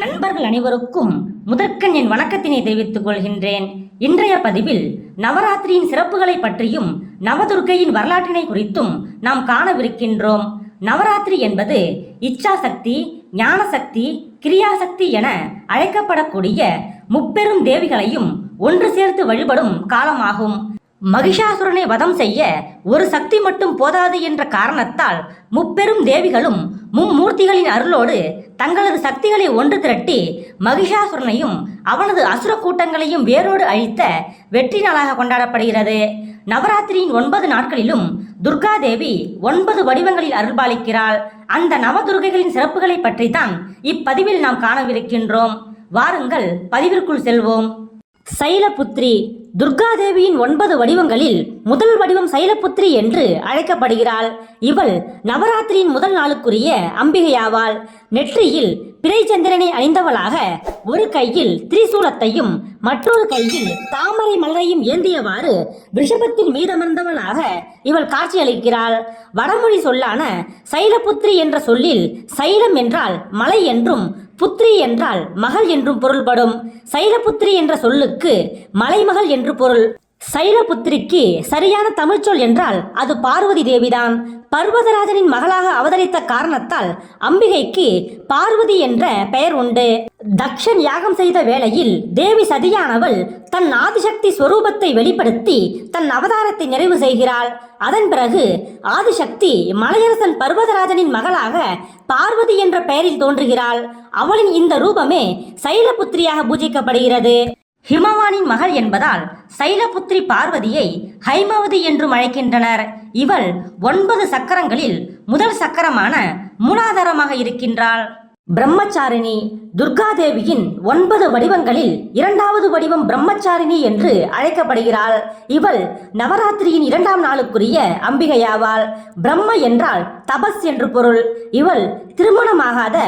நண்பர்கள் அனைவருக்கும் முதற்கண் என் வணக்கத்தினை தெரிவித்துக் கொள்கின்றேன். இன்றைய பதிவில் நவராத்திரியின் சிறப்புகளை பற்றியும் நவதுர்க்கையின் வரலாற்றினை குறித்தும் நாம் காணவிருக்கின்றோம். நவராத்திரி என்பது இச்சாசக்தி ஞானசக்தி கிரியாசக்தி என அழைக்கப்படக்கூடிய முப்பெரும் தேவிகளையும் ஒன்று சேர்த்து வழிபடும் காலமாகும். மகிஷாசுரனை வதம் செய்ய ஒரு சக்தி மட்டும் போதாது என்ற காரணத்தால் முப்பெரும் தேவிகளும் மும்மூர்த்திகளின் அருளோடு தங்களது சக்திகளை ஒன்று திரட்டி மகிஷாசுரனையும் அவனது அசுர கூட்டங்களையும் வேரோடு அழித்த வெற்றி நாளாக கொண்டாடப்படுகிறது. நவராத்திரியின் ஒன்பது நாட்களிலும் துர்கா தேவி ஒன்பது வடிவங்களில் அருள்பாலிக்கிறாள். அந்த நவதுர்கைகளின் சிறப்புகளை பற்றி தான் இப்பதிவில் நாம் காணவிருக்கின்றோம். வாருங்கள் பதிவிற்குள் செல்வோம். சைலபுத்ரி துர்காதேவியின் ஒன்பது வடிவங்களில் முதல் வடிவம் சைலபுத்ரி என்று அழைக்கப்படுகிறாள். இவள் நவராத்திரியின் முதல் நாளுக்குரிய அம்பிகையாவாள். நெற்றியில் பிறைச்சந்திரனை அணிந்தவளாக ஒரு கையில் திரிசூலத்தையும் மற்றொரு கையில் தாமரை மலரையும் ஏந்தியவாறு ரிஷபத்தில் மீதமர்ந்தவனாக இவள் காட்சியளிக்கிறாள். வடமொழி சொல்லான சைலபுத்ரி என்ற சொல்லில் சைலம் என்றால் மலை என்றும் புத்ரி என்றால் மகள் என்றும் பொருள்படும். சைலபுத்ரி என்ற சொல்லுக்கு மலைமகள் என்று பொருள். சைலபுத்திரிக்கு சரியான தமிழ்ச்சொல் என்றால் அது பார்வதி தேவிதான். பர்வதராஜனின் மகளாக அவதரித்த காரணத்தால் அம்பிகைக்கு பார்வதி என்ற பெயர் உண்டு. தக்ஷன் யாகம் செய்த வேளையில் தேவி சதியானவள் தன் ஆதிசக்தி ஸ்வரூபத்தை வெளிப்படுத்தி தன் அவதாரத்தை நிறைவு செய்கிறாள். அதன் பிறகு ஆதிசக்தி மலையரசன் பர்வதராஜனின் மகளாக பார்வதி என்ற பெயரில் தோன்றுகிறாள். அவளின் இந்த ரூபமே சைலபுத்திரியாக பூஜிக்கப்படுகிறது. ஹிமவானின் மகள் என்பதால் சைலபுத்திரி பார்வதியை ஹைமவதி என்றும் அழைக்கின்றனர். இவள் ஒன்பது சக்கரங்களில் முதல் சக்கரமான மூலாதாரமாக இருக்கின்றாள். பிரம்மச்சாரிணி துர்காதேவியின் ஒன்பது வடிவங்களில் இரண்டாவது வடிவம் பிரம்மச்சாரிணி என்று அழைக்கப்படுகிறாள். இவள் நவராத்திரியின் இரண்டாம் நாளுக்குரிய அம்பிகையாவாள். பிரம்ம என்றால் தபஸ் என்று பொருள். இவள் திருமணமாகாத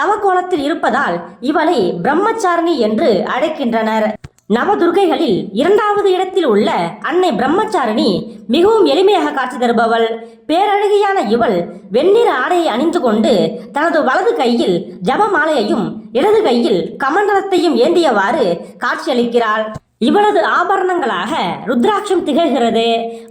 தவக்கோலத்தில் இருப்பதால் இவளை பிரம்மச்சாரிணி என்று அழைக்கின்றனர். நவதுர்கைகளில் இரண்டாவது இடத்தில் உள்ள அன்னை பிரம்மச்சாரிணி மிகவும் எளிமையாக காட்சி தருபவள். பேரழகியான இவள் வெண்ணிற ஆடையை அணிந்து கொண்டு தனது வலது கையில் ஜபமாலையையும் இடது கையில் கமண்டலத்தையும் ஏந்தியவாறு காட்சியளிக்கிறாள். இவளது ஆபரணங்களாக ருத்ராட்சம் திகழ்கிறது.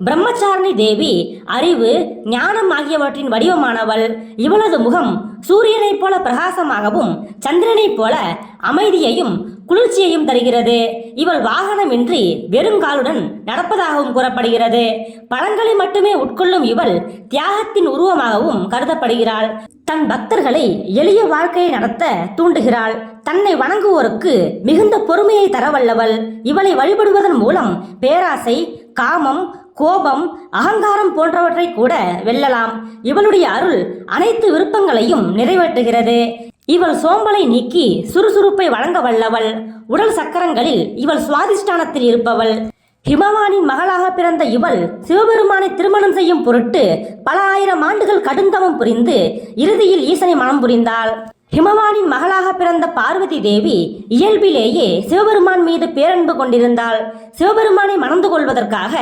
பிரம்மச்சாரணி தேவி அறிவு ஞானம் ஆகியவற்றின் வடிவமானவள். இவளது முகம் சூரியனைப் போல பிரகாசமாகவும் சந்திரனைப் போல அமைதியையும் குளிர்ச்சியையும் தருகிறது. இவள் வாகனமின்றி வெறுங்காலுடன் நடப்பதாகவும் கூறப்படுகிறது. பழங்களை மட்டுமே உட்கொள்ளும் இவள் தியாகத்தின் உருவமாகவும் கருதப்படுகிறாள். தன் பக்தர்களை எளிய வாழ்க்கையை நடத்த தூண்டுகிறாள். தன்னை வணங்குவோருக்கு மிகுந்த பொறுமையை தரவல்லவள். இவளை வழிபடுவதன் மூலம் பேராசை காமம் கோபம் அகங்காரம் போன்றவற்றை கூட வெல்லலாம். இவளுடைய அருள் அனைத்து விருப்பங்களையும் நிறைவேற்றுகிறது. இவள் சோம்பலை நீக்கி சுறுசுறுப்பை வழங்க வல்லவள். உடல் சக்கரங்களில் இவள் சுவாதிஷ்டானத்தில் இருப்பவள். ஹிமவானின் மகளாக பிறந்த இவள் சிவபெருமானை திருமணம் செய்யும் பொருட்டு பல ஆயிரம் ஆண்டுகள் கடுந்தவம் புரிந்து இறுதியில் ஈசனை மனம் புரிந்தாள். ஹிமவானின் மகளாக பிறந்த பார்வதி தேவி இயல்பிலேயே சிவபெருமான் மீது பேரன்பு கொண்டிருந்தாள். சிவபெருமானை மணந்து கொள்வதற்காக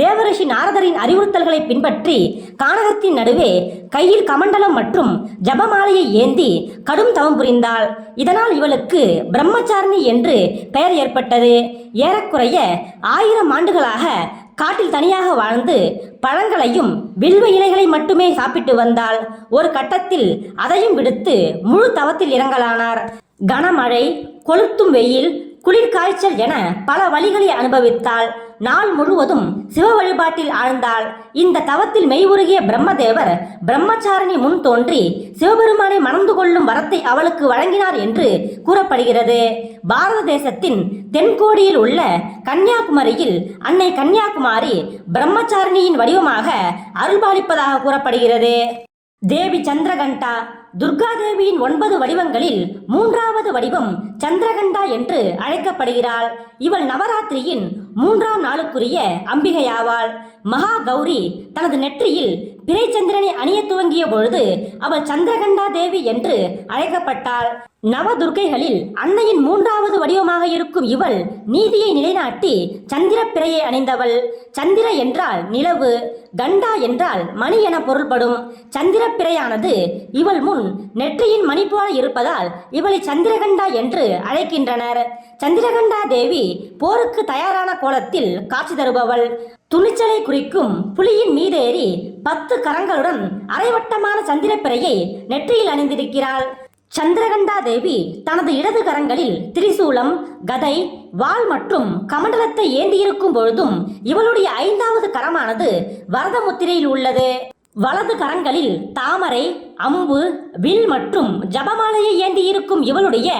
தேவரிஷி நாரதரின் அறிவுறுத்தல்களை பின்பற்றி கானகத்தின் நடுவே கையில் கமண்டலம் மற்றும் ஜபமாலையை ஏந்தி கடும் தவம் புரிந்தாள். இதனால் இவளுக்கு பிரம்மச்சாரிணி என்று பெயர் ஏற்பட்டது. ஏறக்குறைய ஆயிரம் ஆண்டுகளாக காட்டில் தனியாக வாழ்ந்து பழங்களையும் வில்வ இலைகளை மட்டுமே சாப்பிட்டு வந்தாள். ஒரு கட்டத்தில் அதையும் விடுத்து முழு தவத்தில் இறங்கலானார். கனமழை கொளுத்தும் வெயில் குளிர் காய்ச்சல் என பல வழிகளை அனுபவித்தால் நாள் முழுவதும் சிவ வழிபாட்டில் ஆழ்ந்தால் இந்த தவத்தில் மெய்வுருகிய பிரம்மதேவர் பிரம்மச்சாரணி முன் தோன்றி சிவபெருமானை மணந்து கொள்ளும் வரத்தை அவளுக்கு வழங்கினார் என்று கூறப்படுகிறது. பாரத தேசத்தின் தென்கோடியில் உள்ள கன்னியாகுமரியில் அன்னை கன்னியாகுமாரி பிரம்மச்சாரணியின் வடிவமாக அருள்பாலிப்பதாக கூறப்படுகிறது. தேவி சந்திரகண்டா துர்கா தேவியின் ஒன்பது வடிவங்களில் மூன்றாவது வடிவம் சந்திரகண்டா என்று அழைக்கப்படுகிறாள். இவள் நவராத்திரியின் மூன்றாம் நாளுக்குரிய அம்பிகையாவாள். மகா கௌரி தனது நெற்றியில் பிறைச்சந்திரனை அணிய துவங்கிய பொழுது அவள் சந்திரகண்டா தேவி என்று அழைக்கப்பட்டாள். நவதுர்க்கைகளில் அன்னையின் மூன்றாவது வடிவமாக இருக்கும் இவள் நீதியை நிலைநாட்டி சந்திர பிறையை அணிந்தவள். சந்திர என்றால் நிலவு. கண்டா என்றால் மணி என பொருள்படும். சந்திரப்பிறையானது இவள் முன் நெற்றியின் மணி போல இருப்பதால் இவளை சந்திரகண்டா என்று அழைக்கின்றனர். சந்திரகண்டா தேவி போருக்கு தயாரான கோலத்தில் காட்சி தருபவள். துணிச்சலை குறிக்கும் புலியின் மீதேறி பத்து கரங்களுடன் அரைவட்டமான சந்திரப்பிறையை நெற்றியில் அணிந்திருக்கிறாள். சந்திரகண்டா தேவி தனது இடது கரங்களில் திரிசூலம் கதை வாள் மற்றும் கமண்டலத்தை ஏந்தியிருக்கும் பொழுதும் இவளுடைய ஐந்தாவது கரமானது வரத முத்திரையில் உள்ளது. வலது கரங்களில் தாமரை அம்பு வில் மற்றும் ஜபமாலையை ஏந்தியிருக்கும் இவளுடைய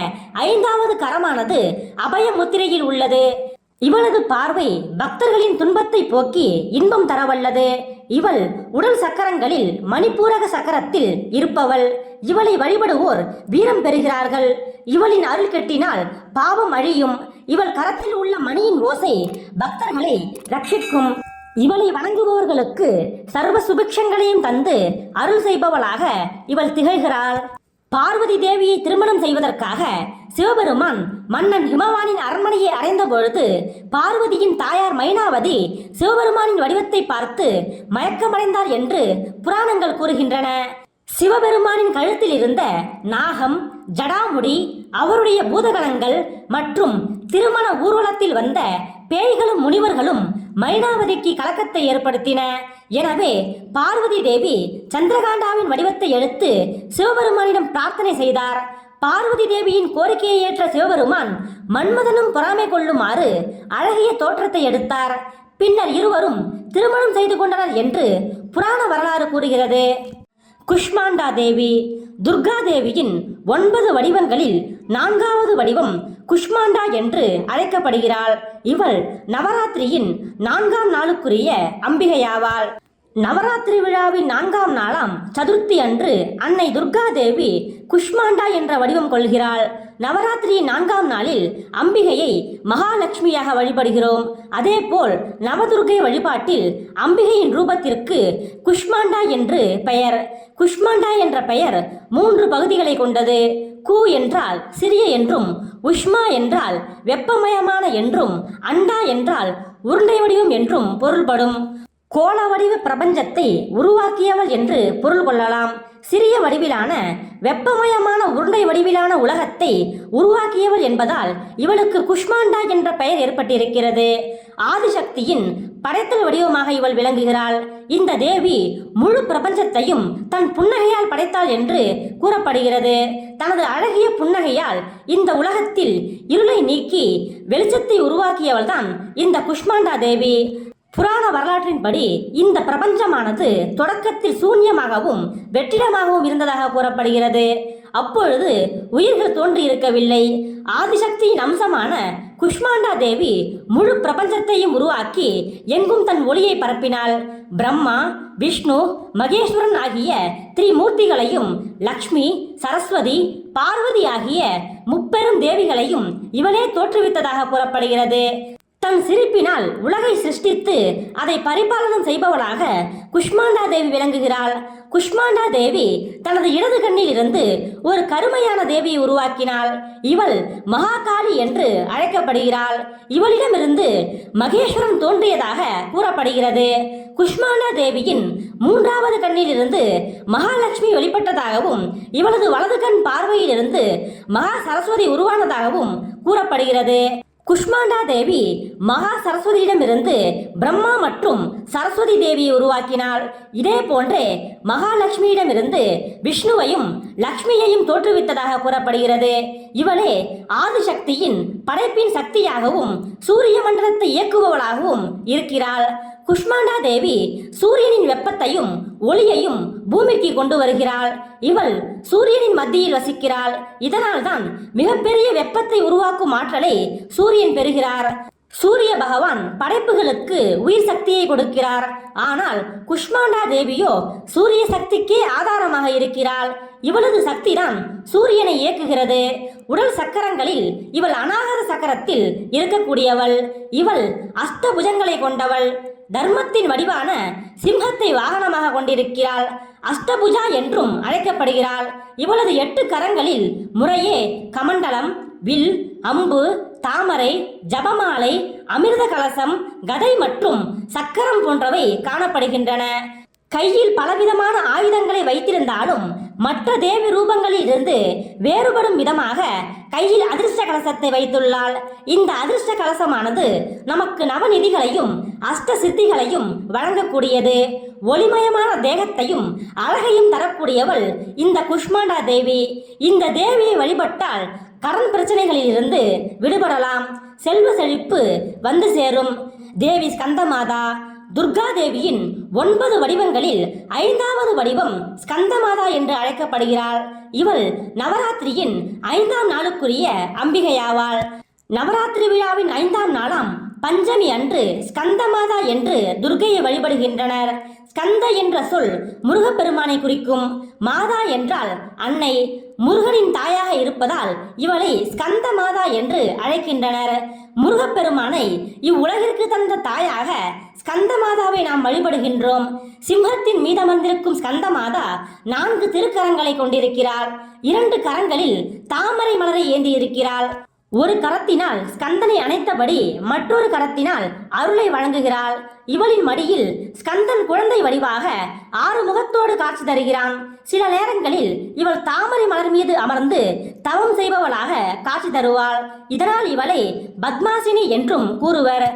ஐந்தாவது கரமானது அபய முத்திரையில் உள்ளது. இவளது பார்வை பக்தர்களின் துன்பத்தை போக்கி இன்பம் தரவல்லது. இவள் உடல் சக்கரங்களில் மணிப்பூரக சக்கரத்தில் இருப்பவள். இவளை வழிபடுவோர் வீரம் பெறுகிறார்கள். இவளின் அருள் கெட்டினால் பாவம் அழியும். இவள் கரத்தில் உள்ள மணியின் ஓசை பக்தர்களை ரட்சிக்கும். இவளை வணங்குபவர்களுக்கு சர்வ சுபிக்ஷங்களையும் தந்து அருள் செய்பவளாக இவள் திகழ்கிறாள். பார்வதி தேவியை திருமணம் செய்வதற்காக சிவபெருமான் மன்னன் ஹிமவானின் அரண்மனையை அடைந்த பொழுது பார்வதியின் தாயார் மைனாவதி சிவபெருமானின் வடிவத்தை பார்த்து மயக்கமடைந்தார் என்று புராணங்கள் கூறுகின்றன. சிவபெருமானின் கழுத்தில் இருந்த நாகம் ஜடாமுடி அவருடைய பூதகணங்கள் மற்றும் திருமண ஊர்வலத்தில் வந்த பேய்களும் முனிவர்களும் மைனாவதிக்கு கலக்கத்தை ஏற்படுத்தின. எனவே பார்வதி தேவி சந்திரகாண்டாவின் வடிவத்தை எடுத்து சிவபெருமானிடம் பிரார்த்தனை செய்தார். பார்வதி தேவியின் கோரிக்கையை ஏற்ற சிவபெருமான் மன்மதனும் பொறாமை கொள்ளுமாறு அழகிய தோற்றத்தை எடுத்தார். பின்னர் இருவரும் திருமணம் செய்து கொண்டனர் என்று புராண வரலாறு கூறுகிறது. குஷ்மாண்டா தேவி துர்கா தேவியின் ஒன்பது வடிவங்களில் நான்காவது வடிவம் குஷ்மாண்டா என்று அழைக்கப்படுகிறாள். இவள் நவராத்திரியின் நான்காம் நாளுக்குரிய அம்பிகையாவாள். நவராத்திரி விழாவின் நான்காம் நாளாம் சதுர்த்தி அன்று அன்னை துர்கா தேவி குஷ்மாண்டா என்ற வடிவம் கொள்கிறாள். நவராத்திரியின் நான்காம் நாளில் அம்பிகையை மகாலட்சுமியாக வழிபடுகிறோம். அதேபோல் நவதுர்கை வழிபாட்டில் அம்பிகையின் ரூபத்திற்கு குஷ்மாண்டா என்று பெயர். குஷ்மாண்டா என்ற பெயர் மூன்று பகுதிகளை கொண்டது. கு என்றால் சிறிய என்றும் உஷ்மா என்றால் வெப்பமயமான என்றும் அண்டா என்றால் உருண்டை வடிவம் என்றும் பொருள்படும். கோள வடிவ பிரபஞ்சத்தை உருவாக்கியவள் என்று பொருள் கொள்ளலாம். சிறிய வடிவிலான வெப்பமயமான உருண்டை வடிவிலான உலகத்தை உருவாக்கியவள் என்பதால் இவளுக்கு குஷ்மாண்டா என்ற பெயர் ஏற்பட்டிருக்கிறது. ஆதிசக்தியின் படைத்தல் வடிவமாக இவள் விளங்குகிறாள். இந்த தேவி முழு பிரபஞ்சத்தையும் தன் புன்னகையால் படைத்தாள் என்று கூறப்படுகிறது. தனது அழகிய புன்னகையால் இந்த உலகத்தில் இருளை நீக்கி வெளிச்சத்தை உருவாக்கியவள்தான் இந்த குஷ்மாண்டா தேவி. புராண வரலாற்றின்படி இந்த பிரபஞ்சமானது தொடக்கத்தில் சூன்யமாகவும் வெற்றிடமாகவும் இருந்ததாக கூறப்படுகிறது. அப்பொழுது உயிர்கள் தோன்றியிருக்கவில்லை. ஆதிசக்தியின் அம்சமான குஷ்மாண்டா தேவி முழு பிரபஞ்சத்தையும் உருவாக்கி எங்கும் தன் ஒளியை பரப்பினாள். பிரம்மா விஷ்ணு மகேஸ்வரன் ஆகிய திரிமூர்த்திகளையும் லக்ஷ்மி சரஸ்வதி பார்வதி ஆகிய முப்பெரும் தேவிகளையும் இவளே தோற்றுவித்ததாக கூறப்படுகிறது. தன் சிரிப்பினால் உலகை சிருஷ்டித்து அதை பரிபாலனம் செய்பவளாக குஷ்மாண்டா தேவி விளங்குகிறாள். குஷ்மாண்டா தேவி தனது இடது கண்ணில் இருந்து ஒரு கருமையான தேவியை உருவாக்கினாள். இவள் மகாகாளி என்று அழைக்கப்படுகிறாள். இவளிடமிருந்து மகேஸ்வரன் தோன்றியதாக கூறப்படுகிறது. குஷ்மாண்டா தேவியின் மூன்றாவது கண்ணில் இருந்து மகாலட்சுமி வெளிப்பட்டதாகவும் இவளது வலது கண் பார்வையிலிருந்து மகா சரஸ்வதி உருவானதாகவும் கூறப்படுகிறது. குஷ்மாண்டா தேவி மகா சரஸ்வதியிடமிருந்து பிரம்மா மற்றும் சரஸ்வதி தேவியை உருவாக்கினாள். இதே போன்றே மகாலட்சுமியிடமிருந்து விஷ்ணுவையும் லக்ஷ்மியையும் தோற்றுவித்ததாக கூறப்படுகிறது. இவளே ஆதிசக்தியின் படைப்பின் சக்தியாகவும் சூரிய மண்டலத்தை இயக்குபவளாகவும் இருக்கிறாள். குஷ்மாண்டா தேவி சூரியனின் வெப்பத்தையும் ஒளியையும் பூமிக்கு கொண்டு வருகிறாள். இவள் சூரியனின் மத்தியில் வசிக்கிறாள். இதனால்தான் மிகப்பெரிய வெப்பத்தை உருவாக்கும் ஆற்றலை சூரியன் பெறுகிறார். சூரிய பகவான் படைப்புகளுக்கு உயிர் சக்தியை கொடுக்கிறார். ஆனால் குஷ்மாண்டா தேவியோ சூரிய சக்திக்கே ஆதாரமாக இருக்கிறாள். இவளது சக்திதான் சூரியனை இயக்குகிறது. உடல் சக்கரங்களில் இவள் அநாகர சக்கரத்தில் இருக்கக்கூடியவள். இவள் அஷ்டபுஜங்களை கொண்டவள். தர்மத்தின் வடிவான சிம்ஹத்தை வாகனமாக கொண்டிருக்கிறாள். அஷ்டபுஜா என்றும் அழைக்கப்படுகிறாள். இவளது எட்டு கரங்களில் முறையே கமண்டலம் வில் அம்பு தாமரை ஜபமாலை அமிர்த கலசம் கதை மற்றும் சக்கரம் போன்றவை காணப்படுகின்றன. கையில் பலவிதமான ஆயுதங்களை வைத்திருந்தாலும் மற்ற தேவி ரூபங்களிலிருந்து வேறுபடும் விதமாக கையில் அதிர்ஷ்ட கலசத்தை வைத்துள்ளாள். இந்த அதிர்ஷ்ட கலசமானது நமக்கு நவநிதிகளையும் அஷ்ட சித்திகளையும் வழங்கக்கூடியது. ஒளிமயமான தேகத்தையும் அழகையும் தரக்கூடியவள் இந்த குஷ்மாண்டா தேவி. இந்த தேவியை வழிபட்டால் கடன் பிரச்சனைகளில் இருந்து விடுபடலாம். செல்வ செழிப்பு வந்து சேரும். தேவி ஸ்கந்தமாதா துர்காதேவியின் ஒன்பது வடிவங்களில் ஐந்தாவது வடிவம் ஸ்கந்தமாதா என்று அழைக்கப்படுகிறாள். இவள் நவராத்திரியின் ஐந்தாம் நாளுக்குரிய அம்பிகையாவாள். நவராத்திரி விழாவின் ஐந்தாம் நாளாம் பஞ்சமி அன்று ஸ்கந்தமாதா என்று துர்கையை வழிபடுகின்றனர். ஸ்கந்த என்ற சொல் முருகப்பெருமானை குறிக்கும். மாதா என்றால் அன்னை முருகனின் தாயாக இருப்பதால் இவளை ஸ்கந்த மாதா என்று அழைக்கின்றனர். முருகப்பெருமானை இவ்வுலகிற்கு தந்த தாயாக ஸ்கந்த மாதாவை நாம் வழிபடுகின்றோம். சிம்ஹத்தின் மீதமர்ந்திருக்கும் ஸ்கந்த மாதா நான்கு திருக்கரங்களை கொண்டிருக்கிறாள். இரண்டு கரங்களில் தாமரை மலரை ஏந்தி இருக்கிறாள் ஒரு கரத்தினால் ஸ்கந்தனை அணைத்தபடி மற்றொரு கரத்தினால் அருளை வழங்குகிறாள். இவளின் மடியில் ஸ்கந்தன் குழந்தை வடிவாக ஆறு முகத்தோடு காட்சி தருகிறான். சில நேரங்களில் இவள் தாமரை மலர் மீது அமர்ந்து தவம் செய்பவளாக காட்சி தருவாள். இதனால் இவளை பத்மாசினி என்றும் கூறுவர்.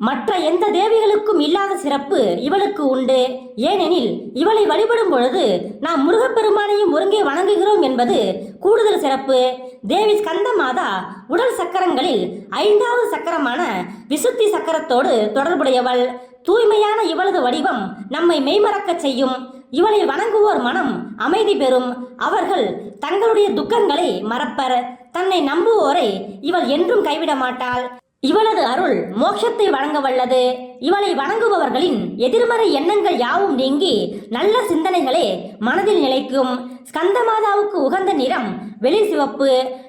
மற்ற எந்த தேவிகளுக்கும் இல்லாத சிறப்பு இவளுக்கு உண்டு. ஏனெனில் இவளை வழிபடும் பொழுது நாம் முருகப்பெருமானையும் ஒருங்கே வணங்குகிறோம் என்பது கூடுதல் சிறப்பு. தேவி ஸ்கந்த மாதா உடல் சக்கரங்களில் ஐந்தாவது சக்கரமான விசுத்தி சக்கரத்தோடு தொடர்புடையவள். தூய்மையான இவளது வடிவம் நம்மை மெய்மறக்கச் செய்யும். இவளை வணங்குவோர் மனம் அமைதி பெறும். அவர்கள் தங்களுடைய துக்கங்களை மறப்பர். தன்னை நம்புவோரை இவள் என்றும் கைவிட மாட்டாள் இவளது அருள் மோட்சத்தை வழங்க வல்லது. இவளை வணங்குபவர்களின் எதிர்மறை எண்ணங்கள் யாவும் நீங்கி நல்ல சிந்தனைகளே மனதில் நிலைக்கும். ஸ்கந்தமாதாவுக்கு உகந்த நிறம் வெளி சிவப்பு.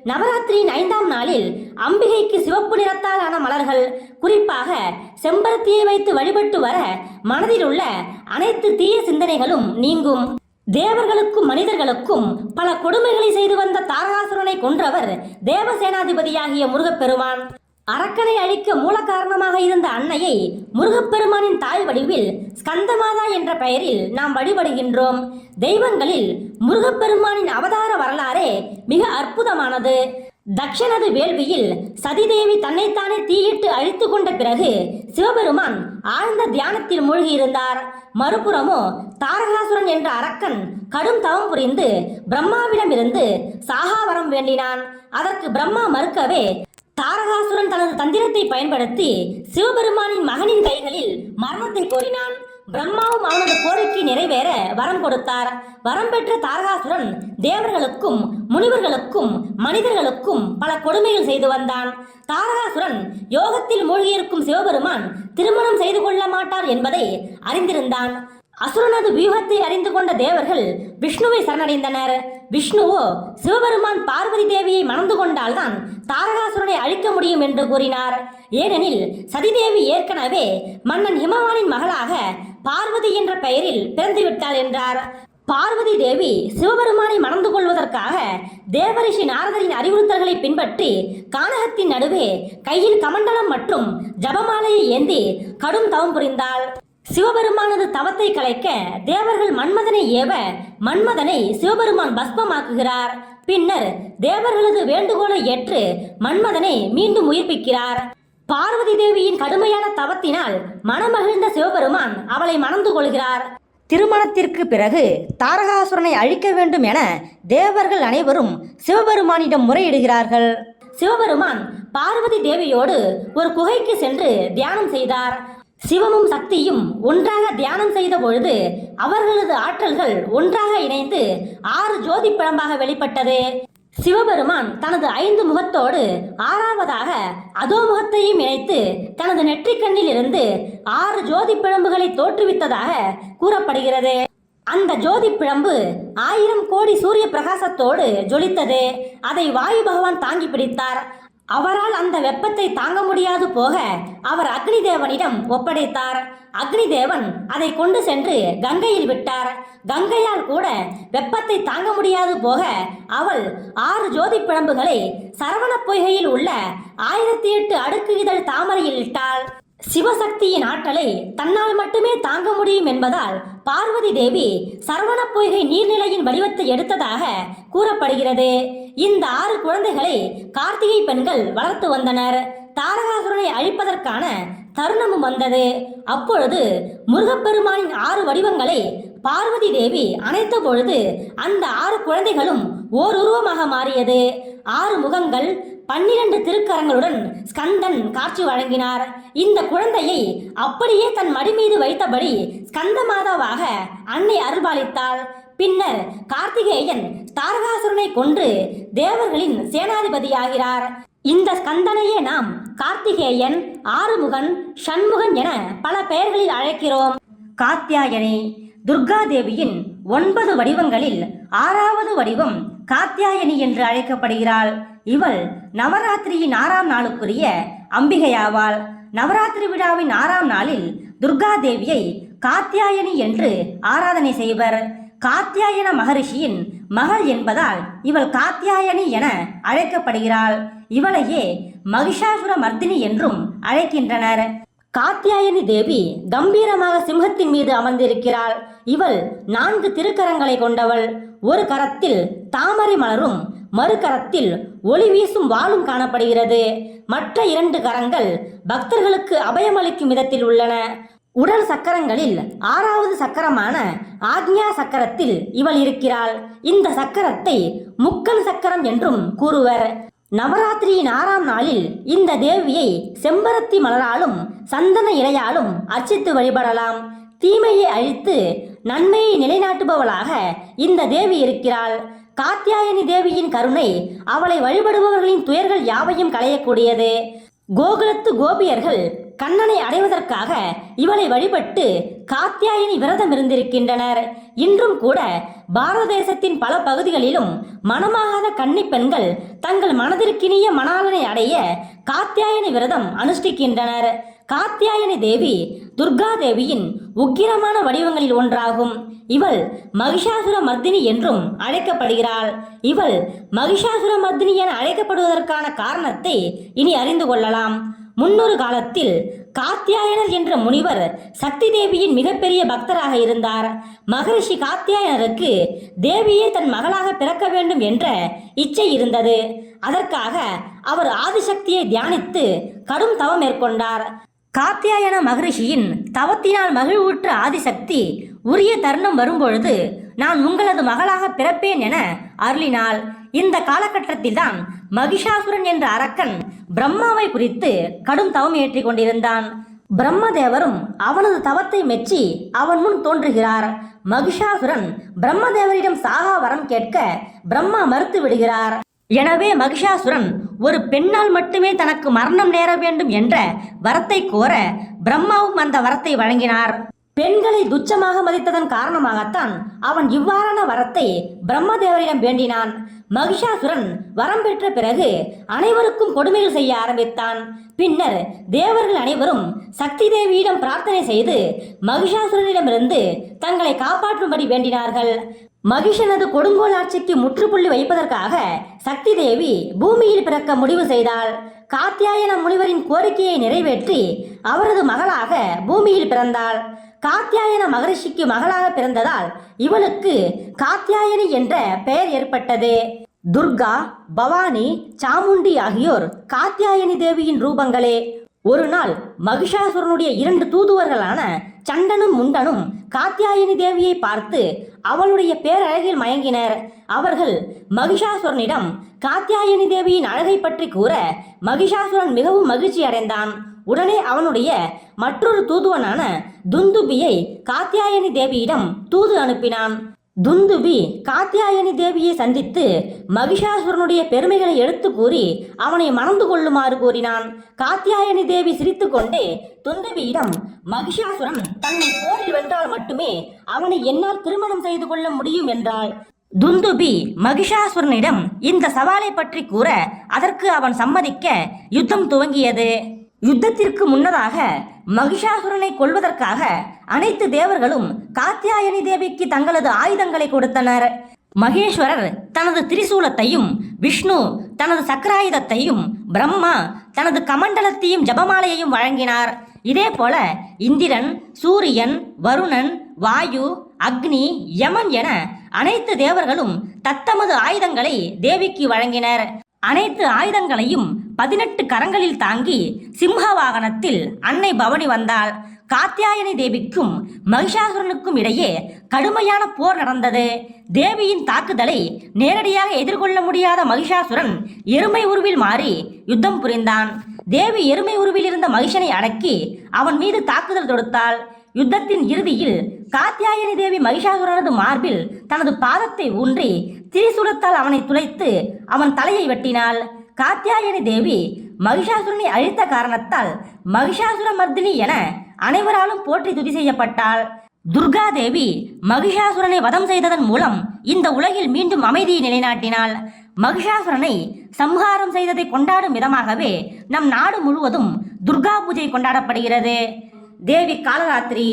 நவராத்திரியின் ஐந்தாம் நாளில் அம்பிகைக்கு சிவப்பு நிறத்தாலான மலர்கள். குறிப்பாக செம்பருத்தியை வைத்து வழிபட்டு வர மனதில் உள்ள அனைத்து தீய சிந்தனைகளும் நீங்கும். தேவர்களுக்கும் மனிதர்களுக்கும் பல கொடுமைகளை செய்து வந்த தாரகாசுரனை கொன்றவர் தேவசேனாதிபதியாகிய முருகப்பெருமான். அரக்கனை அழிக்க மூல காரணமாக இருந்த அன்னையை முருகப்பெருமானின் தாய் வடிவில் ஸ்கந்தமாதா என்ற பெயரில் நாம் வழிபடுகின்றோம். தெய்வங்களில் முருகப்பெருமானின் அவதார வரலாறே மிக அற்புதமானது. தக்ஷனது வேள்வியில் சதிதேவி தன்னைத்தானே தீயிட்டு அழித்து கொண்ட பிறகு சிவபெருமான் ஆழ்ந்த தியானத்தில் மூழ்கியிருந்தார். மறுபுறமோ தாரகாசுரன் என்ற அரக்கன் கடும் தவம் புரிந்து பிரம்மாவிடமிருந்து சாகாவரம் வேண்டினான். அதற்கு பிரம்மா மறுக்கவே தாரகாசுரன் தனது தந்திரத்தை பயன்படுத்தி சிவபெருமானின் மகனின் கைகளில் மரணத்தை கோரினான். பிரம்மாவும் அவனது கோரிக்கை நிறைவேற வரம் கொடுத்தார். வரம் பெற்ற தாரகாசுரன் தேவர்களுக்கும் முனிவர்களுக்கும் மனிதர்களுக்கும் பல கொடுமைகள் செய்து வந்தான். தாரகாசுரன் யோகத்தில் மூழ்கியிருக்கும் சிவபெருமான் திருமணம் செய்து கொள்ள மாட்டார் என்பதை அறிந்திருந்தான். அசுரனது வியூகத்தை அறிந்து கொண்ட தேவர்கள் விஷ்ணுவை சரணடைந்தனர். விஷ்ணுவோ சிவபெருமான் பார்வதி தேவியை மணந்து கொண்டால்தான் தாரகாசுரனை அழிக்க முடியும் என்று கூறினார். ஏனெனில் சதிதேவி ஏற்கனவே மன்னன் ஹிமவானின் மகளாக பார்வதி என்ற பெயரில் பிறந்துவிட்டாள் என்றார். பார்வதி தேவி சிவபெருமானை மணந்து கொள்வதற்காக தேவரிஷி நாரதரின் அறிவுறுத்தல்களை பின்பற்றி கானகத்தின் நடுவே கையில் கமண்டலம் மற்றும் ஜபமாலையை ஏந்தி கடும் தவம் புரிந்தாள். சிவபெருமானது தவத்தை கலைக்க தேவர்கள் மன்மதனை ஏவ மன்மதனை சிவபெருமான் பஸ்மமாக்குகிறார். பின்னர் தேவர்களது வேண்டுகோளை ஏற்று மன்மதனை மீண்டும் உயிர்ப்பிக்கிறார். பார்வதி தேவியின் கடுமையான தவத்தினால் மனமகிழ்ந்த சிவபெருமான் அவளை மணந்து கொள்கிறார். திருமணத்திற்கு பிறகு தாரகாசுரனை அழிக்க வேண்டும் என தேவர்கள் அனைவரும் சிவபெருமானிடம் முறையிடுகிறார்கள். சிவபெருமான் பார்வதி தேவியோடு ஒரு குகைக்கு சென்று தியானம் செய்தார். சிவமும் சக்தியும் ஒன்றாக தியானம் செய்த பொழுது அவர்களது ஆற்றல்கள் ஒன்றாக இணைந்து ஆறு ஜோதி பிழம்பாக வெளிப்பட்டது. சிவபெருமான் தனது ஐந்து முகத்தோடு ஆறாவதாக அதோ முகத்தையும் இணைத்து தனது நெற்றிக்கண்ணில் இருந்து ஆறு ஜோதி பிழம்புகளை தோற்றுவித்ததாக கூறப்படுகிறது. அந்த ஜோதி பிழம்பு ஆயிரம் கோடி சூரிய பிரகாசத்தோடு ஜொலித்தது. அதை வாயு பகவான் தாங்கி பிடித்தார். அவரால் அந்த வெப்பத்தை தாங்க முடியாது போக அவர் அக்னி தேவனிடம் ஒப்படைத்தார். அக்னி தேவன் அதை கொண்டு சென்று கங்கையில் விட்டார். கங்கையால் கூட வெப்பத்தை தாங்க முடியாது போக அவள் ஆறு ஜோதி பிழம்புகளை சரவண பொய்கையில் உள்ள ஆயிரத்தி எட்டு அடுக்கு இதழ் தாமரையில் இட்டாள். சிவசக்தியின் ஆற்றலை தன்னால் மட்டுமே தாங்க முடியும் என்பதால் பார்வதி தேவி சரவண பொய்கை நீர்நிலையின் வடிவத்தை எடுத்ததாக கூறப்படுகிறது. இந்த ஆறு குழந்தைகளை கார்த்திகை பெண்கள் வளர்த்து வந்தனர். தாரகாசுரனை அழிப்பதற்கான தருணமும் வந்தது. அப்பொழுது முருகப்பெருமானின் ஆறு வடிவங்களை பார்வதி தேவி அணைத்த பொழுது அந்த ஆறு குழந்தைகளும் ஓர் உருவமாக மாறியது. ஆறு முகங்கள் பன்னிரண்டு திருக்கரங்களுடன் ஸ்கந்தன் காட்சி வழங்கினார். இந்த குழந்தையை அப்படியே தன் மடி மீது வைத்தபடி ஸ்கந்த மாதாவாக அன்னை அருள்பாலித்தாள். பின்னர் கார்த்திகேயன் தாரகாசுரனை கொன்று தேவர்களின் சேனாதிபதியாகிறார். இந்த ஸ்கந்தனையே நாம் கார்த்திகேயன் ஆறுமுகன் சண்முகன் என பல பெயர்களில் அழைக்கிறோம். காத்தியாயனி துர்கா தேவியின் ஒன்பது வடிவங்களில் ஆறாவது வடிவம் காத்தியாயனி என்று அழைக்கப்படுகிறாள். இவள் நவராத்திரியின் ஆறாம் நாளுக்குரிய அம்பிகையாவாள். நவராத்திரி விழாவின் ஆறாம் நாளில் துர்கா தேவியை காத்தியாயனி என்று ஆராதனை செய்வர். காத்தியாயன மகரிஷியின் மகள் என்பதால் இவள் காத்தியாயனி என அழைக்கப்படுகிறாள். இவளையே மகிஷாசுர மர்தினி என்றும் அழைக்கின்றனர். காத்தியாயனி தேவி கம்பீரமாக சிம்ஹத்தின் மீது அமர்ந்திருக்கிறாள். இவள் நான்கு திருக்கரங்களை கொண்டவள். ஒரு கரத்தில் தாமரை மலரும் மறுகரத்தில் ஒளி வீசும் வாளும் காணப்படுகிறது. மற்ற இரண்டு கரங்கள் பக்தர்களுக்கு அபயமளிக்கும் விதத்தில் உள்ளன. உடல் சக்கரங்களில் ஆறாவது சக்கரமான ஆக்ஞா சக்கரத்தில் இவள் இருக்கிறாள். இந்த சக்கரத்தை முக்கன் சக்கரம் என்றும் கூறுவர். நவராத்திரியின் ஆறாம் நாளில் இந்த தேவியை செம்பருத்தி மலராலும் சந்தன இலையாலும் அர்ச்சித்து வழிபடலாம். தீமையை அழித்து நன்மையை நிலைநாட்டுபவளாக இந்த தேவி இருக்கிறாள். காத்தியாயனி தேவியின் கருணை அவளை வழிபடுபவர்களின் துயர்கள் யாவையும் களையக்கூடியது. கோகுலத்து கோபியர்கள் கண்ணனை அடைவதற்காக இவளை வழிபட்டு காத்தியாயனி விரதம் இருந்திருக்கின்றனர். இன்றும் கூட பாரத தேசத்தின் பல பகுதிகளிலும் மனமாகாத கன்னி பெண்கள் தங்கள் மனதிற்கினிய மணாலனை அடைய காத்தியாயனி விரதம் அனுஷ்டிக்கின்றனர். காத்தியாயனி தேவி துர்கா தேவியின் உக்கிரமான வடிவங்களில் ஒன்றாகும். இவள் மகிஷாசுர மர்தினி என்றும் அழைக்கப்படுகிறாள். இவள் மகிஷாசுர மர்தினி என அழைக்கப்படுவதற்கான காரணத்தை இனி அறிந்து கொள்ளலாம். முன்னொரு காலத்தில் காத்தியாயனர் என்ற முனிவர் சக்தி தேவியின் மிகப்பெரிய பக்தராக இருந்தார். மகரிஷி காத்தியாயனருக்கு தேவியே தன் மகளாக பிறக்க வேண்டும் என்ற இச்சை இருந்தது. அதற்காக அவர் ஆதிசக்தியை தியானித்து கடும் தவம் மேற்கொண்டார். காத்தியாயன மகரிஷியின் தவத்தினால் மகிழ்வுற்ற ஆதிசக்தி உரிய தருணம் வரும்பொழுது நான் உங்களது மகளாக பிறப்பேன் என அருளினாள். இந்த காலகட்டத்தில் தான் மகிஷாசுரன் என்ற அரக்கன் பிரம்மாவை குறித்து கடும் தவம் ஏற்றிக் கொண்டிருந்தான். பிரம்மதேவரும் அவனது தவத்தை மெச்சி அவன் முன் தோன்றுகிறார். மகிஷாசுரன் பிரம்மதேவரிடம் சாகா வரம் கேட்க பிரம்மா மறுத்து விடுகிறார். எனவே மகிஷாசுரன் ஒரு பெண்ணால் மட்டுமே தனக்கு மரணம் நேர வேண்டும் என்ற வரத்தை கோர பிரம்மாவும் அந்த வரத்தை வழங்கினார். பெண்களை துச்சமாக மதித்ததன் காரணமாகத்தான் அவன் இவ்வாறான வரத்தை பிரம்மதேவரிடம் வேண்டினான். மகிஷாசுரன் வரம் பெற்ற பிறகு அனைவருக்கும் கொடுமைகள் செய்ய ஆரம்பித்தான். பின்னர் தேவர்கள் அனைவரும் சக்தி தேவியிடம் பிரார்த்தனை செய்து மகிஷாசுரனிடமிருந்து தங்களை காப்பாற்றும்படி வேண்டினார்கள். மகிஷனது கொடுங்கோல் ஆட்சிக்கு முற்றுப்புள்ளி வைப்பதற்காக சக்தி தேவி பூமியில் பிறக்க முடிவு செய்தாள். காத்தியாயன முனிவரின் கோரிக்கையை நிறைவேற்றி அவரது மகளாக பூமியில் பிறந்தாள். காத்தியாயன மகரிஷிக்கு மகளாக பிறந்ததால் இவளுக்கு காத்தியாயனி என்ற பெயர் ஏற்பட்டது. துர்கா பவானி சாமுண்டி ஆகியோர் காத்தியாயனி தேவியின் ரூபங்களே. ஒரு நாள் மகிஷாசுரனுடைய இரண்டு தூதுவர்களான சண்டனும் முண்டனும் காத்தியாயனி தேவியை பார்த்து அவளுடைய பேரழகில் மயங்கினர். அவர்கள் மகிஷாசுரனிடம் காத்தியாயனி தேவியின் அழகை பற்றி கூற மகிஷாசுரன் மிகவும் மகிழ்ச்சி அடைந்தான் உடனே அவனுடைய மற்றொரு தூதுவனான துந்துபியை காத்தியாயனி தேவியிடம் தூது அனுப்பினான். துந்துபி காத்தியாயனி தேவியை சந்தித்து மகிஷாசுரனுடைய பெருமைகளை எடுத்து கூறி அவனை மணந்து கொள்ளுமாறு கூறினான். காத்தியாயனி தேவி சிரித்துக்கொண்டே துந்துபியிடம் மகிஷாசுரன் தன்னை போரில் வென்றால் மட்டுமே அவனை என்னால் திருமணம் செய்து கொள்ள முடியும் என்றாள். துந்துபி மகிஷாசுரனிடம் இந்த சவாலை பற்றி கூற அதற்கு அவன் சம்மதிக்க யுத்தம் துவங்கியது. யுத்தத்திற்கு முன்னதாக மகிஷாசுரனை கொல்வதற்காக அனைத்து தேவர்களும் காத்தியாயனி தேவிக்கு தங்களது ஆயுதங்களை கொடுத்தனர். மகேஸ்வரர் தனது திரிசூலத்தையும் விஷ்ணு தனது சக்கராயுதத்தையும் பிரம்மா தனது கமண்டலத்தையும் ஜபமாலையையும் வழங்கினார். இதே போல இந்திரன் சூரியன் வருணன் வாயு அக்னி யமன் என அனைத்து தேவர்களும் தத்தமது ஆயுதங்களை தேவிக்கு வழங்கினர். அனைத்து ஆயுதங்களையும் பதினெட்டு கரங்களில் தாங்கி சிம்ஹ வாகனத்தில் அன்னை பவனி வந்தாள். காத்தியாயனி தேவிக்கும் மகிஷாசுரனுக்கும் இடையே கடுமையான போர் நடந்தது. தேவியின் தாக்குதலை நேரடியாக எதிர்கொள்ள முடியாத மகிஷாசுரன் எருமை உருவில் மாறி யுத்தம் புரிந்தான். தேவி எருமை உருவில் இருந்த மகிஷனை அடக்கி அவன் மீது தாக்குதல் தொடுத்தாள். யுத்தத்தின் இறுதியில் காத்தியாயனி தேவி மகிஷாசுரனது மார்பில் தனது பாதத்தை ஊன்றி திரிசூலத்தால் அவனை துளைத்து அவன் தலையை வெட்டினாள். காத்தியாயனி தேவி மகிஷாசுரனை அழித்த காரணத்தால் மகிஷாசுர மர்தினி என அனைவராலும் போற்றி துதி செய்யப்பட்டாள். துர்கா தேவி மகிஷாசுரனை வதம் செய்ததன் மூலம் இந்த உலகில் மீண்டும் அமைதியை நிலைநாட்டினாள். மகிஷாசுரனை சம்ஹாரம் செய்ததை கொண்டாடும் விதமாகவே நம் நாடு முழுவதும் துர்கா பூஜை கொண்டாடப்படுகிறது. தேவி காலராத்திரி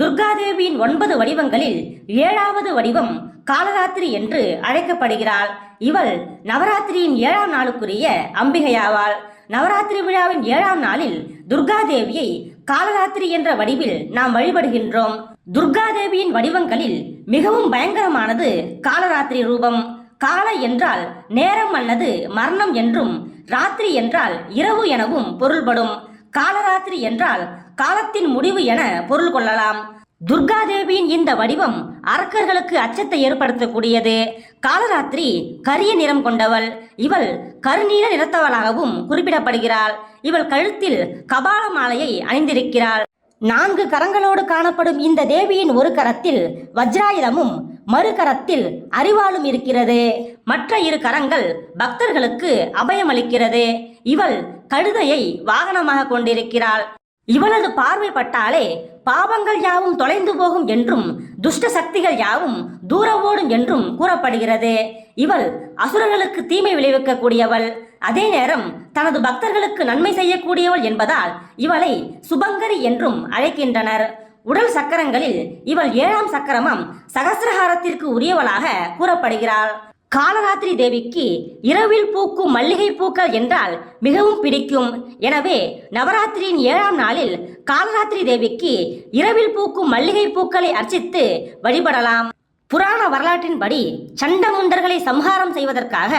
துர்கா தேவியின் ஒன்பது வடிவங்களில் ஏழாவது வடிவம் காலராத்திரி என்று அழைக்கப்படுகிறாள். இவள் நவராத்திரியின் ஏழாம் நாளுக்குரிய அம்பிகையாவாள். நவராத்திரி விழாவின் ஏழாம் நாளில் துர்கா தேவியை காலராத்திரி என்ற வடிவில் நாம் வழிபடுகின்றோம். துர்கா தேவியின் வடிவங்களில் மிகவும் பயங்கரமானது காலராத்திரி ரூபம். கால என்றால் நேரம் அல்லது மரணம் என்றும் ராத்திரி என்றால் இரவு எனவும் பொருள்படும். காலராத்திரி என்றால் காலத்தின் முடிவு என பொருள் கொள்ளலாம். துர்கா தேவியின் இந்த வடிவம் அரக்கர்களுக்கு அச்சத்தை ஏற்படுத்தக்கூடியது. காலராத்திரி கரிய நிறம் கொண்டவள். இவள் கருநீல நிறத்தவளாகவும் குறிப்பிடப்படுகிறாள். இவள் கழுத்தில் கபால மாலையை அணிந்திருக்கிறாள். நான்கு கரங்களோடு காணப்படும் இந்த தேவியின் ஒரு கரத்தில் வஜ்ராயுதமும் மறு கரத்தில் இருக்கிறது. மற்ற இரு கரங்கள் பக்தர்களுக்கு அபயமளிக்கிறது. இவள் கழுதையை வாகனமாக கொண்டிருக்கிறாள். இவளது பார்வை பட்டாலே பாவங்கள் யாவும் தொலைந்து போகும் என்றும் துஷ்ட சக்திகள் யாவும் தூர ஓடும் என்றும் கூறப்படுகிறது. இவள் அசுரர்களுக்கு தீமை விளைவிக்கக்கூடியவள். அதே நேரம் தனது பக்தர்களுக்கு நன்மை செய்யக்கூடியவள் என்பதால் இவளை சுபங்கரி என்றும் அழைக்கின்றனர். உடல் சக்கரங்களில் இவள் ஏழாம் சக்கரமும் சகசிரஹாரத்திற்கு உரியவளாக கூறப்படுகிறாள். காலராத்திரி தேவிக்கு இரவில் பூக்கும் மல்லிகை பூக்கள் என்றால் மிகவும் பிடிக்கும். எனவே நவராத்திரியின் ஏழாம் நாளில் காலராத்திரி தேவிக்கு இரவில் பூக்கும் மல்லிகை பூக்களை அர்ச்சித்து வழிபடலாம். புராண வரலாற்றின்படி சண்டமுண்டர்களை சம்ஹாரம் செய்வதற்காக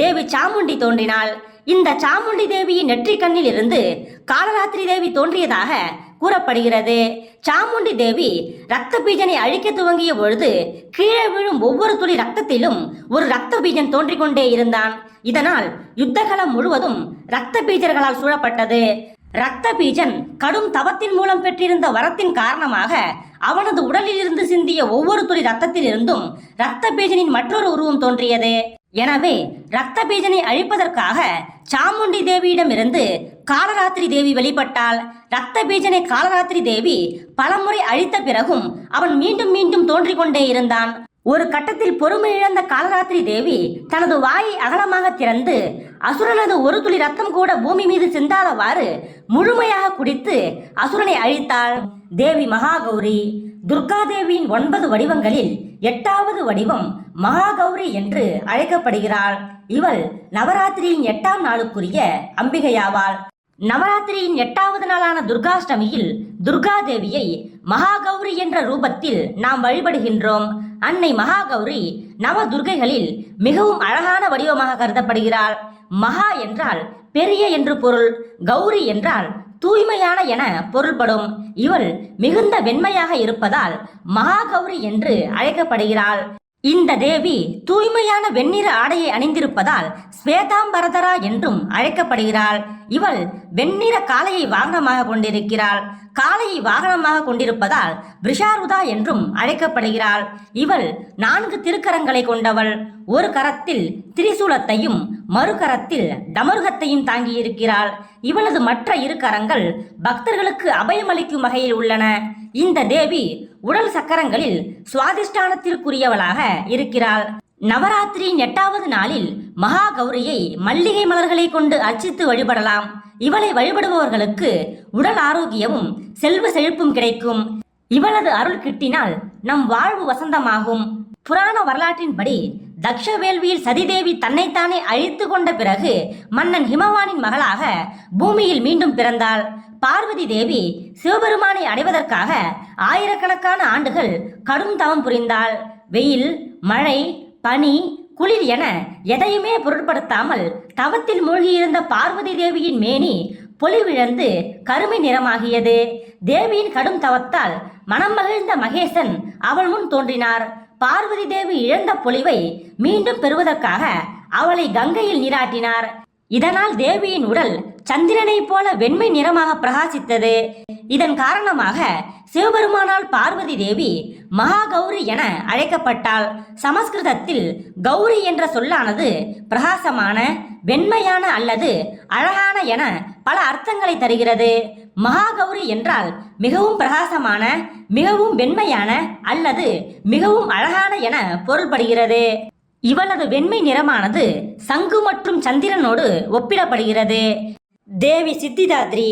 தேவி சாமுண்டி தோன்றினாள். இந்த சாமுண்டி தேவியின் நெற்றிக் கண்ணில் இருந்து காலராத்திரி தேவி தோன்றியதாக கூறப்படுகிறது. சாமுண்டி தேவி ரத்த பீஜனை அழிக்க துவங்கிய பொழுது கீழே விழும் ஒவ்வொரு துளி ரத்தத்திலும் ஒரு ரத்த பீஜன் தோன்றிக் கொண்டே இருந்தான். இதனால் யுத்தகலம் முழுவதும் ரத்த பீஜர்களால் சூழப்பட்டது. ரத்த பீஜன் கடும் தவத்தின் மூலம் பெற்றிருந்த வரத்தின் காரணமாக அவனது உடலில் இருந்து சிந்திய ஒவ்வொரு துளி ரத்தத்திலிருந்தும் ரத்த பீஜனின் மற்றொரு உருவம் தோன்றியது. எனவே ரத்த பீஜனை அழிப்பதற்காக சாமுண்டி தேவியிடமிருந்து காலராத்திரி தேவி வெளிப்பட்டால் ரத்த பீஜனை காலராத்திரி தேவி பலமுறை அழித்த பிறகும் அவன் மீண்டும் மீண்டும் தோன்றிக் கொண்டே இருந்தான். ஒரு கட்டத்தில் பொறுமை இழந்த காலராத்திரி தேவி தனது வாயை அகலமாக திறந்து அசுரனது ஒரு துளி ரத்தம் கூட பூமி மீது சிந்தாதவாறு முழுமையாக குடித்து அசுரனை அழித்தாள். தேவி மகாகௌரி துர்கா தேவியின் ஒன்பது வடிவங்களில் எட்டாவது வடிவம் மகாகௌரி என்று அழைக்கப்படுகிறாள். இவள் நவராத்திரியின் எட்டாம் நாளுக்குரிய அம்பிகையாவாள். நவராத்திரியின் எட்டாவது நாளான துர்காஷ்டமியில் துர்கா தேவியை மகாகௌரி என்ற ரூபத்தில் நாம் வழிபடுகின்றோம். அன்னை மகாகௌரி நவ துர்கைகளில் மிகவும் அழகான வடிவமாக கருதப்படுகிறாள். மகா என்றால் பெரிய என்று பொருள் கௌரி என்றால் தூய்மையான என பொருள்படும். இவள் மிகுந்த வெண்மையாக இருப்பதால் மகாகௌரி என்று அழைக்கப்படுகிறாள். இந்த தேவி தூய்மையான வெண்ணிற ஆடையை அணிந்திருப்பதால் ஸ்வேதாம்பரதரா என்றும் அழைக்கப்படுகிறாள். இவள் வெண்ணிற காளையை வாகனமாக கொண்டிருக்கிறாள். காளையை வாகனமாக கொண்டிருப்பதால் பிரிஷாருதா என்றும் அழைக்கப்படுகிறாள். இவள் நான்கு திருக்கரங்களை கொண்டவள். ஒரு கரத்தில் திரிசூலத்தையும் மறுகரத்தில் டமருகத்தையும் தாங்கியிருக்கிறாள். இவளது மற்ற இரு கரங்கள் பக்தர்களுக்கு அபயமளிக்கும் வகையில் உள்ளன. இந்த தேவி உடல் சக்கரங்களில் சுவாதிஷ்டானத்திற்குரியவளாக இருக்கிறாள். நவராத்திரியின் எட்டாவது நாளில் மகா கௌரியை மல்லிகை மலர்களை கொண்டு அர்ச்சித்து வழிபடலாம். இவளை வழிபடுபவர்களுக்கு உடல் ஆரோக்கியமும் செல்வ செழிப்பும் கிடைக்கும். இவளது அருள் கிட்டினால் நம் வாழ்வு வசந்தமாகும். புராண வரலாற்றின்படி தக்ஷ வேள்வியில் சதிதேவி தன்னைத்தானே அழித்து கொண்ட பிறகு மன்னன் ஹிமவானின் மகளாக பூமியில் மீண்டும் பிறந்தாள். பார்வதி தேவி சிவபெருமானை அடைவதற்காக ஆயிரக்கணக்கான ஆண்டுகள் கடும் தவம் புரிந்தாள். வெயில் மழை பனி குளிர் என எதையுமே பொருட்படுத்தாமல் தவத்தில் மூழ்கியிருந்த பார்வதி தேவியின் மேனி பொலிவிழந்து கருமை நிறமாகியது. தேவியின் கடும் தவத்தால் மனம் மகிழ்ந்த மகேசன் அவள் முன் தோன்றினார். பார்வதி தேவி இழந்த பொலிவை மீண்டும் பெறுவதற்காக அவளை கங்கையில் நீராட்டினார். இதனால் தேவியின் உடல் சந்திரனைப் போல வெண்மை நிறமாக பிரகாசித்தது. இதன் காரணமாக சிவபெருமானால் பார்வதி தேவி மகா கௌரி என அழைக்கப்பட்டால் சமஸ்கிருதத்தில் கௌரி என்ற சொல்லானது பிரகாசமான வெண்மையான அல்லது அழகான என பல அர்த்தங்களை தருகிறது. மகாகௌரி என்றால் மிகவும் பிரகாசமான மிகவும் வெண்மையான அல்லது மிகவும் அழகான என பொருள்படுகிறது. இவளது வெண்மை நிறமானது சங்கு மற்றும் சந்திரனோடு ஒப்பிடப்படுகிறது. தேவி சித்திதாத்ரி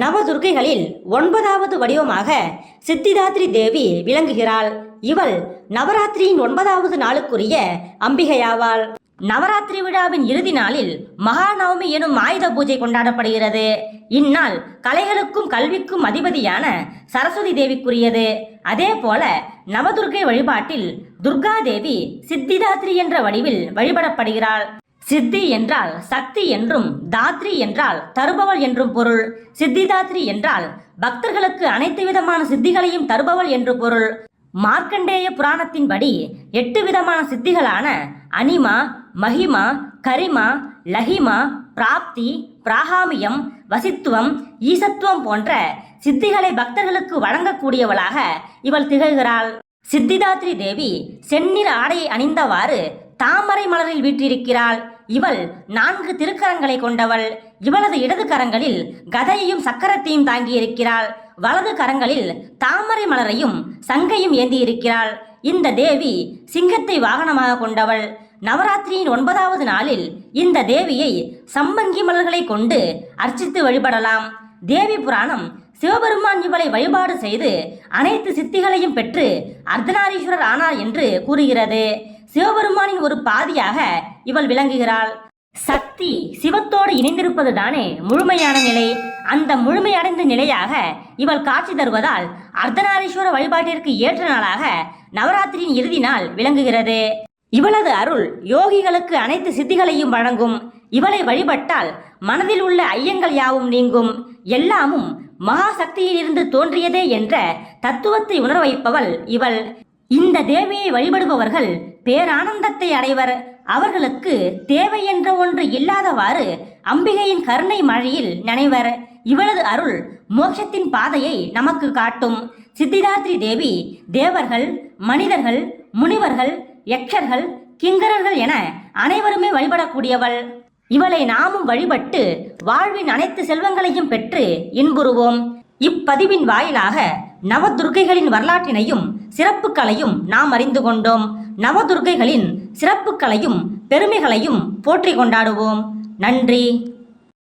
நவதுர்க்கைகளில் ஒன்பதாவது வடிவமாக சித்திதாத்ரி தேவி விளங்குகிறாள். இவள் நவராத்திரியின் ஒன்பதாவது நாளுக்குரிய அம்பிகையாவாள். நவராத்திரி விழாவின் இறுதி நாளில் மகாநவமி எனும் ஆயுத பூஜை கொண்டாடப்படுகிறது. இந்நாள் கலைகளுக்கும் கல்விக்கும் அதிபதியான சரஸ்வதி தேவிக்குரியது. அதே போல நவதுர்க்கை வழிபாட்டில் துர்கா தேவி சித்திதாத்ரி என்ற வடிவில் வழிபடப்படுகிறாள். சித்தி என்றால் சக்தி என்றும் தாத்ரி என்றால் தருபவள் என்றும் பொருள். சித்திதாத்ரி என்றால் பக்தர்களுக்கு அனைத்து விதமான சித்திகளையும் தருபவள் என்று பொருள். மார்க்கண்டேய புராணத்தின்படி எட்டு விதமான சித்திகளான அனிமா மகிமா கரிமா லஹிமா பிராப்தி பிராகாமியம் வசித்துவம் ஈசத்துவம் போன்ற சித்திகளை பக்தர்களுக்கு வழங்கக்கூடியவளாக இவள் திகழ்கிறாள். சித்திதாத்ரி தேவி செந்நிற ஆடையை அணிந்தவாறு தாமரை மலரில் வீற்றிருக்கிறாள். இவள் நான்கு திருக்கரங்களை கொண்டவள். இவளது இடது கரங்களில் கதையையும் சக்கரத்தையும் தாங்கியிருக்கிறாள். வலது கரங்களில் தாமரை மலரையும் சங்கையும் ஏந்தியிருக்கிறாள். இந்த தேவி சிங்கத்தை வாகனமாக கொண்டவள். நவராத்திரியின் ஒன்பதாவது நாளில் இந்த தேவியை சம்பங்கி மலர்களை கொண்டு அர்ச்சித்து வழிபடலாம். தேவி புராணம் சிவபெருமான் இவளை வழிபாடு செய்து அனைத்து சித்திகளையும் பெற்று அர்த்தநாரீஸ்வரர் ஆனார் என்று கூறுகிறது. சிவபெருமானின் ஒரு பாதியாக இவள் விளங்குகிறாள். சக்தி சிவத்தோடு இணைந்திருப்பது தானே முழுமையான நிலை. அந்த முழுமையடைந்த நிலையாக இவள் காட்சி தருவதால் அர்த்தநாரீஸ்வர வழிபாட்டிற்கு ஏற்ற நாளாக நவராத்திரியின் இறுதி நாள் விளங்குகிறது. இவளது அருள் யோகிகளுக்கு அனைத்து சித்திகளையும் வழங்கும். இவளை வழிபட்டால் மனதில் உள்ள ஐயங்கள் யாவும் நீங்கும். எல்லாமும் மகாசக்தியிலிருந்து தோன்றியதே என்ற தத்துவத்தை உணர வைப்பவள் இவள். இந்த தேவியை வழிபடுபவர்கள் பேரானந்தத்தை அடைவர். அவர்களுக்கு தேவை என்ற ஒன்று இல்லாதவாறு அம்பிகையின் கருணை மழையில் நனைவர். இவளது அருள் மோட்சத்தின் பாதையை நமக்கு காட்டும். சித்திதாத்ரி தேவி தேவர்கள் மனிதர்கள் முனிவர்கள் யக்ஷர்கள் கிங்கரர்கள் என அனைவருமே வழிபடக்கூடியவள். இவளை நாமும் வழிபட்டு வாழ்வின் அனைத்து செல்வங்களையும் பெற்று இன்புறுவோம். இப்பதிவின் வாயிலாக நவதுர்க்கைகளின் வரலாற்றினையும் சிறப்புகளையும் நாம் அறிந்து கொண்டோம். நவதுர்க்கைகளின் சிறப்புகளையும் பெருமைகளையும் போற்றி கொண்டாடுவோம். நன்றி.